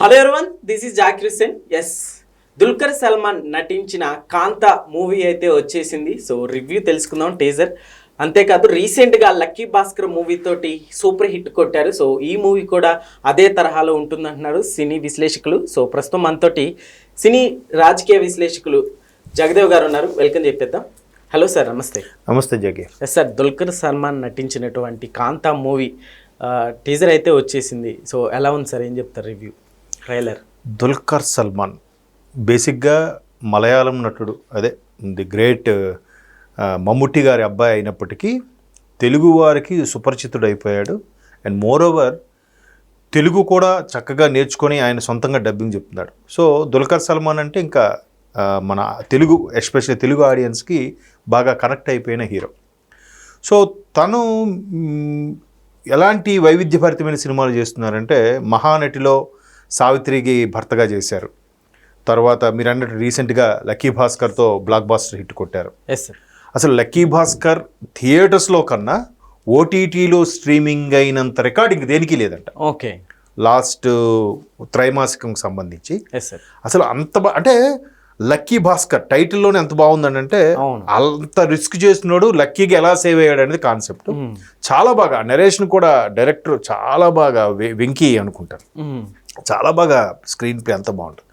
Hello everyone this is Zakir Hussain yes Dulquer Salmaan నటించిన Kaantha movie అయితే వచ్చేసింది. So review తెలుసుకుందాం టీజర్ అంతేకాదు రీసెంట్గా లక్కీ భాస్కర్ మూవీ తోటి సూపర్ హిట్ కొట్టారు. సో ఈ మూవీ కూడా అదే తరహాలో ఉంటుందంటున్నారు సినీ విశ్లేషకులు. సో ప్రస్తుతం మనతోటి సినీ రాజకీయ విశ్లేషకులు జగదేవ్ గారు ఉన్నారు. వెల్కమ్ చెప్పేద్దాం. హలో సార్ నమస్తే. నమస్తే జగి. ఎస్ సార్ దుల్కర్ సల్మాన్ నటించినటువంటి కాంతా మూవీ టీజర్ అయితే వచ్చేసింది. సో ఎలా ఉంది సార్ ఏం చెప్తారు రివ్యూ ట్రైలర్. దుల్కర్ సల్మాన్. బేసిక్గా మలయాళం నటుడు అదే ది గ్రేట్ మమ్ముట్టి గారి అబ్బాయి అయినప్పటికీ తెలుగు వారికి సుపరిచితుడు అయిపోయాడు అండ్ మోర్ ఓవర్ తెలుగు కూడా చక్కగా నేర్చుకొని ఆయన సొంతంగా డబ్బింగ్ చెప్తున్నాడు. సో దుల్కర్ సల్మాన్ అంటే ఇంకా మన తెలుగు ఎస్పెషల్లీ తెలుగు ఆడియన్స్కి బాగా కనెక్ట్ అయిపోయిన హీరో. సో తను ఎలాంటి వైవిధ్యభరితమైన సినిమాలు చేస్తున్నారంటే మహానటిలో సావిత్రికి భర్తగా చేశారు. తర్వాత మీరు అన్నట్టు రీసెంట్గా లక్కీ భాస్కర్తో బ్లాక్ బాస్టర్ హిట్ కొట్టారు. ఎస్ సార్ అసలు లక్కీ భాస్కర్ థియేటర్స్లో కన్నా ఓటీటీలో స్ట్రీమింగ్ అయినంత రికార్డింగ్ దేనికి లేదంట. ఓకే. లాస్ట్ త్రైమాసికం సంబంధించి. ఎస్ సార్ అసలు అంత అంటే లక్కీ భాస్కర్ టైటిల్లోనే ఎంత బాగుందని అంటే. అంత రిస్క్ చేస్తున్నాడు లక్కీగా ఎలా సేవ్ అయ్యాడు అనేది కాన్సెప్ట్. చాలా బాగా నరేషన్ కూడా డైరెక్టర్ చాలా బాగా వె- వెంకీ అనుకుంటారు. చాలా బాగా స్క్రీన్ ప్లే అంత బాగుంటుంది.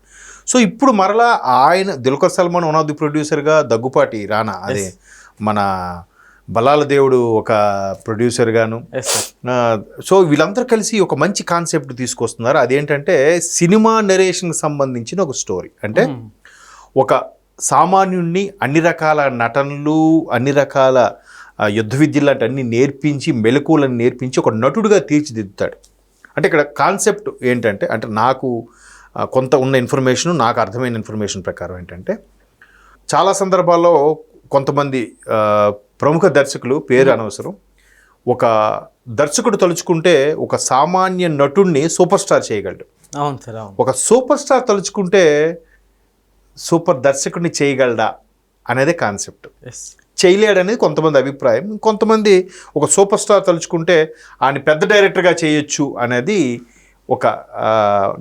సో ఇప్పుడు మరలా ఆయన Dulquer Salmaan one of the ప్రొడ్యూసర్గా దగ్గుపాటి రానా అదే మన బలాల దేవుడు ఒక ప్రొడ్యూసర్ గాను. సో వీళ్ళందరూ కలిసి ఒక మంచి కాన్సెప్ట్ తీసుకొస్తున్నారు. అదేంటంటే సినిమా నెరేషన్కి సంబంధించిన ఒక స్టోరీ అంటే ఒక సామాన్యుణ్ణి అన్ని రకాల నటనలు అన్ని రకాల యుద్ధ విద్యలు లాంటి అన్ని నేర్పించి మెలకువలను నేర్పించి ఒక నటుడుగా తీర్చిదిద్దుతాడు. అంటే ఇక్కడ కాన్సెప్ట్ ఏంటంటే అంటే నాకు కొంత ఉన్న ఇన్ఫర్మేషన్ నాకు అర్థమైన ఇన్ఫర్మేషన్ ప్రకారం ఏంటంటే చాలా సందర్భాల్లో కొంతమంది ప్రముఖ దర్శకులు పేరు అనవసరం ఒక దర్శకుడు తలుచుకుంటే ఒక సామాన్య నటుడిని సూపర్ స్టార్ చేయగలడు. అవును సార్ ఒక సూపర్ స్టార్ తలుచుకుంటే సూపర్ దర్శకుడిని చేయగలడా? అనేదే కాన్సెప్ట్ ఎస్ చేయలేడు అనేది కొంతమంది అభిప్రాయం. కొంతమంది ఒక సూపర్ స్టార్ తలుచుకుంటే ఆయన పెద్ద డైరెక్టర్గా చేయొచ్చు అనేది ఒక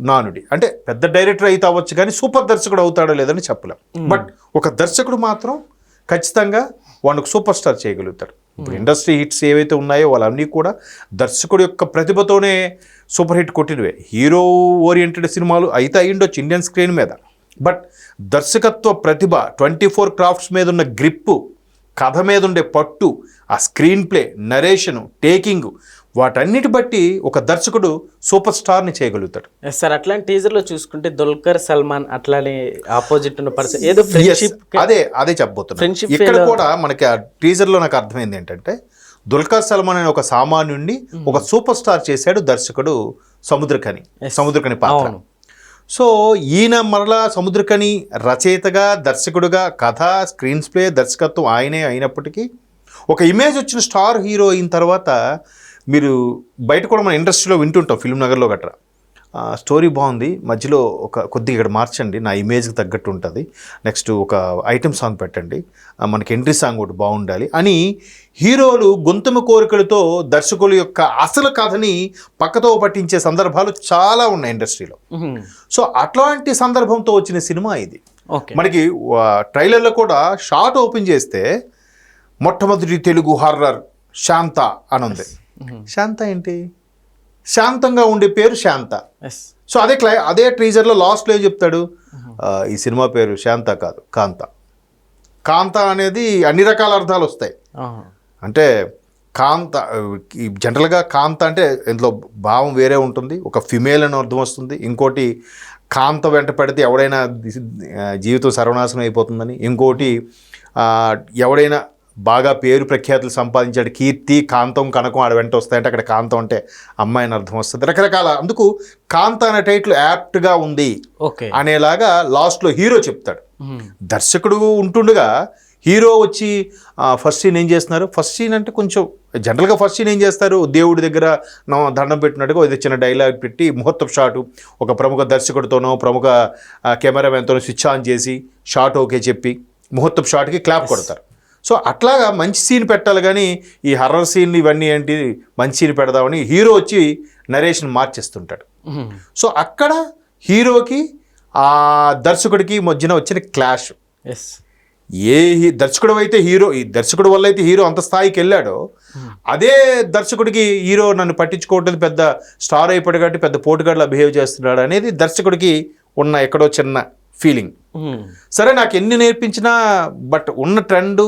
నానుడి. అంటే పెద్ద డైరెక్టర్ అయితే అవ్వచ్చు కానీ సూపర్ దర్శకుడు అవుతాడో లేదని చెప్పలేం. బట్ ఒక దర్శకుడు మాత్రం ఖచ్చితంగా వాడికి సూపర్ స్టార్ చేయగలుగుతాడు. ఇప్పుడు ఇండస్ట్రీ హిట్స్ ఏవైతే ఉన్నాయో వాళ్ళన్నీ కూడా దర్శకుడు యొక్క ప్రతిభతోనే సూపర్ హిట్ కొట్టినవే. హీరో ఓరియంటెడ్ సినిమాలు అయితే అయ్యిండొచ్చు ఇండియన్ స్క్రీన్ మీద. బట్ దర్శకత్వ ప్రతిభ ట్వంటీ ఫోర్ క్రాఫ్ట్స్ మీద ఉన్న గ్రిప్పు కథ మీద ఉండే పట్టు ఆ స్క్రీన్ ప్లే నరేషను టేకింగ్ వాటన్నిటి బట్టి ఒక దర్శకుడు సూపర్ స్టార్ని చేయగలుగుతాడు. ఎస్ సార్ అట్లాంటి టీజర్లో చూసుకుంటే దుల్కర్ సల్మాన్ అట్లానే ఆపోజిట్ ఉన్న పర్సన్ ఏదో ఫ్రెండ్షిప్ అదే అదే చెప్పబోతున్నా. Friendship ఇక్కడ కూడా మనకి ఆ టీజర్లో నాకు అర్థమైంది ఏంటంటే దుల్కర్ సల్మాన్ అనే ఒక సామాన్యుడిని ఒక సూపర్ స్టార్ చేశాడు దర్శకుడు సముద్రకని సముద్రకని పాత్ర. సో ఈయన మరలా సముద్రకని రచయితగా దర్శకుడుగా కథ స్క్రీన్ ప్లే దర్శకత్వం ఆయనే అయినప్పటికీ ఒక ఇమేజ్ వచ్చిన స్టార్ హీరో అయిన తర్వాత మీరు బయట కూడా మన ఇండస్ట్రీలో వింటుంటాం ఫిల్మ్ నగర్లో గట్రా. స్టోరీ బాగుంది. మధ్యలో ఒక కొద్దిగా ఇక్కడ మార్చండి. నా ఇమేజ్కి తగ్గట్టు ఉంటుంది. నెక్స్ట్ ఒక ఐటమ్ సాంగ్ పెట్టండి. మనకి ఎంట్రీ సాంగ్ ఒకటి బాగుండాలి. అని హీరోలు గొంతుమ కోరికలతో దర్శకుల యొక్క అసలు కథని పక్కతో పట్టించే సందర్భాలు చాలా ఉన్నాయి ఇండస్ట్రీలో. సో అట్లాంటి సందర్భంతో వచ్చిన సినిమా ఇది. మనకి ట్రైలర్లో కూడా షార్ట్ ఓపెన్ చేస్తే మొట్టమొదటి తెలుగు హర్రర్ శాంత అని ఉంది. శాంత ఏంటి? శాంతంగా ఉండే పేరు శాంత. సో అదే క్లై అదే టీజర్లో లాస్ట్లో ఏం చెప్తాడు? ఈ సినిమా పేరు శాంత కాదు కాంత. కాంత అనేది అన్ని రకాల అర్థాలు వస్తాయి. అంటే కాంత ఈ జనరల్గా కాంత అంటే ఇందులో భావం వేరే ఉంటుంది ఒక ఫిమేల్ అని అర్థం వస్తుంది ఇంకోటి కాంత వెంట పెడితే ఎవడైనా జీవితం సర్వనాశనం అయిపోతుందని ఇంకోటి ఎవడైనా బాగా పేరు ప్రఖ్యాతులు సంపాదించాడు కీర్తి కాంతం కనకం ఆడ వెంట వస్తాయంటే అక్కడ కాంతం అంటే అమ్మాయి అని అర్థం వస్తుంది. రకరకాల అందుకు కాంత అనే టైటిల్ యాప్ట్గా ఉంది ఓకే. అనేలాగా లాస్ట్లో హీరో చెప్తాడు. దర్శకుడు ఉంటుండగా హీరో వచ్చి ఫస్ట్ సీన్ ఏం చేస్తున్నారు? ఫస్ట్ సీన్ అంటే కొంచెం జనరల్గా ఫస్ట్ సీన్ ఏం చేస్తారు? దేవుడి దగ్గర దండం పెట్టినట్టుగా ఇది చిన్న డైలాగ్ పెట్టి ముహూర్తపు షాటు ఒక ప్రముఖ దర్శకుడితోనో ప్రముఖ కెమెరామెన్తోనో స్విచ్ ఆన్ చేసి షాట్ ఓకే చెప్పి ముహూర్తపు షాట్కి క్లాప్ కొడతారు. సో అట్లాగా మంచి సీన్ పెట్టాలి కానీ ఈ హర్రర్ సీన్లు ఇవన్నీ ఏంటి? మంచి సీన్ పెడదామని హీరో వచ్చి నరేషన్ మార్చేస్తుంటాడు. సో అక్కడ హీరోకి ఆ దర్శకుడికి మధ్యన వచ్చిన క్లాష్. ఎస్. ఏ దర్శకుడు అయితే హీరో ఈ దర్శకుడు వల్ల అయితే హీరో అంత స్థాయికి వెళ్ళాడో అదే దర్శకుడికి హీరో నన్ను పట్టించుకోవట్లేదు పెద్ద స్టార్ అయిపోయాడు కాబట్టి పెద్ద పోటుగాడులా బిహేవ్ చేస్తున్నాడు అనేది దర్శకుడికి ఉన్న ఎక్కడో చిన్న ఫీలింగ్. సరే నాకు ఎన్ని నేర్పించినా బట్ ఉన్న ట్రెండ్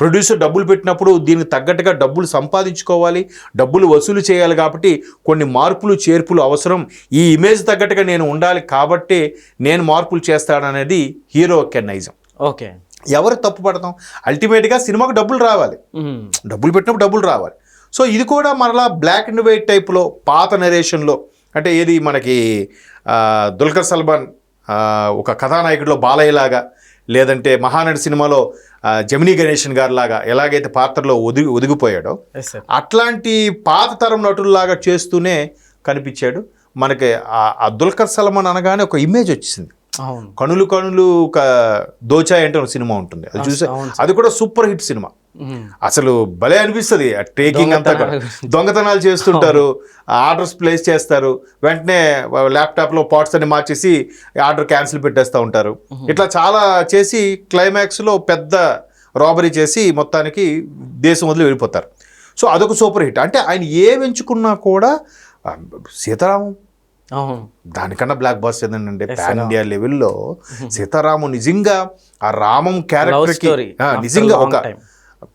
ప్రొడ్యూసర్ డబ్బులు పెట్టినప్పుడు దీనికి తగ్గట్టుగా డబ్బులు సంపాదించుకోవాలి డబ్బులు వసూలు చేయాలి కాబట్టి కొన్ని మార్పులు చేర్పులు అవసరం. ఈ ఇమేజ్ తగ్గట్టుగా నేను ఉండాలి కాబట్టి నేను మార్పులు చేస్తాననేది హీరో యొక్క నైజం ఓకే. ఎవరు తప్పు పడతాం? అల్టిమేట్గా సినిమాకు డబ్బులు రావాలి. డబ్బులు పెట్టినప్పుడు డబ్బులు రావాలి. సో ఇది కూడా మరలా బ్లాక్ అండ్ వైట్ టైప్లో పాత నెరేషన్లో అంటే ఏది మనకి దుల్కర్ సల్మాన్ ఒక కథానాయకుడిలో బాలయ్యలాగా లేదంటే మహానటి సినిమాలో జమినీ గణేషన్ గారి లాగా ఎలాగైతే పాత్రలో ఒదిగి ఒదిగిపోయాడో అట్లాంటి పాత తరం నటుల్లాగా చేస్తూనే కనిపించాడు. మనకి ఆ- దుల్కర్ సల్మాన్ అనగానే ఒక ఇమేజ్ వచ్చింది కనులు కనులు ఒక దోచాయి అంటే ఒక సినిమా ఉంటుంది. అది చూసా అది కూడా సూపర్ హిట్ సినిమా. అసలు భలే అనిపిస్తుంది. ఆ టేకింగ్ అంతా. దొంగతనాలు. చేస్తుంటారు. ఆర్డర్స్ ప్లేస్ చేస్తారు. వెంటనే ల్యాప్టాప్లో పార్ట్స్ అన్ని మార్చేసి ఆర్డర్ క్యాన్సిల్ పెట్టేస్తూ ఉంటారు. ఇట్లా చాలా చేసి క్లైమాక్స్లో పెద్ద రాబరీ చేసి మొత్తానికి దేశం వదిలి వెళ్ళిపోతారు. సో అదొక సూపర్ హిట్. అంటే ఆయన ఏం ఎంచుకున్నా కూడా సీతారామం. దానికన్నా బ్లాక్ బాస్ ఏంటంటే పాన్ ఇండియా లెవెల్లో సీతారాము నిజంగా ఆ రామం క్యారెక్టర్కి నిజంగా ఒక.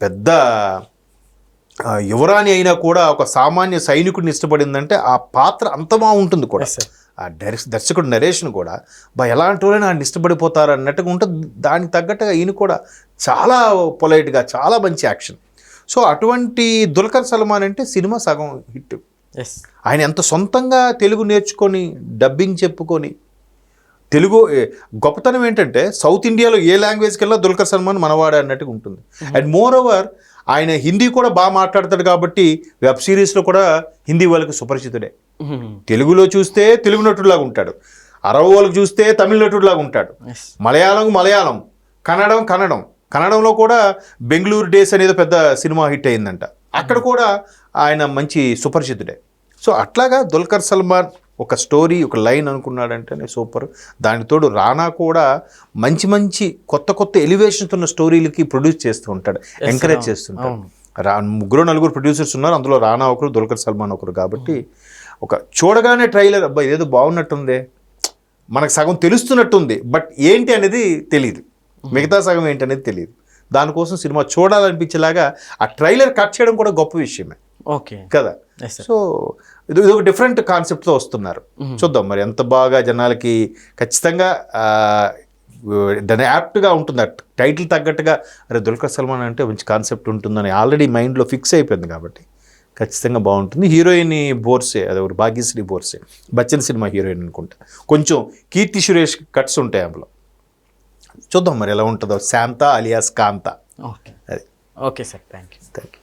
పెద్ద యువరాణి అయినా కూడా ఒక సామాన్య సైనికుడిని ఇష్టపడిందంటే ఆ పాత్ర అంత బాగుంటుంది కూడా. ఆ డైరెక్ట్ దర్శకుడు నరేషన్ కూడా బా ఎలాంటి వాళ్ళైనా ఆయన ఇష్టపడిపోతారు అన్నట్టుగా ఉంటుంది. దానికి తగ్గట్టుగా ఈయన కూడా చాలా పొలైట్గా చాలా మంచి యాక్షన్. సో అటువంటి దుల్కర్ సల్మాన్ అంటే సినిమా సగం హిట్. ఎస్ ఆయన ఎంత సొంతంగా తెలుగు నేర్చుకొని డబ్బింగ్ చెప్పుకొని తెలుగు గొప్పతనం ఏంటంటే సౌత్ ఇండియాలో ఏ లాంగ్వేజ్కి వెళ్ళా దుల్కర్ సల్మాన్ మనవాడే అన్నట్టుగా ఉంటుంది. అండ్ మోర్ ఓవర్ ఆయన హిందీ కూడా బాగా మాట్లాడతాడు కాబట్టి వెబ్ సిరీస్లో కూడా హిందీ వాళ్ళకి సుపరిచితుడే. తెలుగులో చూస్తే తెలుగు నటుడిలాగా ఉంటాడు. అరవ వాళ్ళకి చూస్తే తమిళ నటుడిలాగా ఉంటాడు. మలయాళం మలయాళం కన్నడం కన్నడం. కన్నడంలో కూడా బెంగళూరు డేస్ అనేది పెద్ద సినిమా హిట్ అయిందంట. అక్కడ కూడా ఆయన మంచి సుపరిచితుడే. సో అట్లాగా దుల్కర్ సల్మాన్ ఒక స్టోరీ ఒక లైన్ అనుకున్నాడంటేనే సూపర్. దానికి తోడు రానా కూడా మంచి మంచి కొత్త కొత్త ఎలివేషన్స్ ఉన్న స్టోరీలకి ప్రొడ్యూస్ చేస్తూ ఉంటాడు ఎంకరేజ్ చేస్తుంటాడు. రా ముగ్గురు నలుగురు ప్రొడ్యూసర్స్ ఉన్నారు అందులో రానా ఒకరు దుల్కర్ సల్మాన్ ఒకరు కాబట్టి ఒక చూడగానే ట్రైలర్ అబ్బాయి ఇదేదో బాగున్నట్టుందే. మనకు సగం తెలుస్తున్నట్టుంది బట్ ఏంటి అనేది తెలియదు మిగతా సగం ఏంటి అనేది తెలియదు దానికోసం సినిమా చూడాలనిపించేలాగా ఆ ట్రైలర్ కట్ చేయడం కూడా గొప్ప విషయమే. ఓకే. కదా? సో ఇది ఇది ఒక డిఫరెంట్ కాన్సెప్ట్తో వస్తున్నారు. చూద్దాం మరి ఎంత బాగా జనాలకి ఖచ్చితంగా దాని యాప్ట్గా ఉంటుంది? టైటిల్ తగ్గట్టుగా అరే దుల్కర్ సల్మాన్ అంటే మంచి కాన్సెప్ట్ ఉంటుందని ఆల్రెడీ మైండ్లో ఫిక్స్ అయిపోయింది కాబట్టి ఖచ్చితంగా బాగుంటుంది. హీరోయిన్ బోర్సే అది ఒక భాగ్యశ్రీ బోర్సే. బచ్చన్ సినిమా హీరోయిన్ అనుకుంటా. కొంచెం కీర్తి సురేష్ కట్స్ ఉంటాయి అందులో. చూద్దాం మరి ఎలా ఉంటుందో. శాంత అలియాస్ కాంత. ఓకే. అది. Okay sir thank you thank you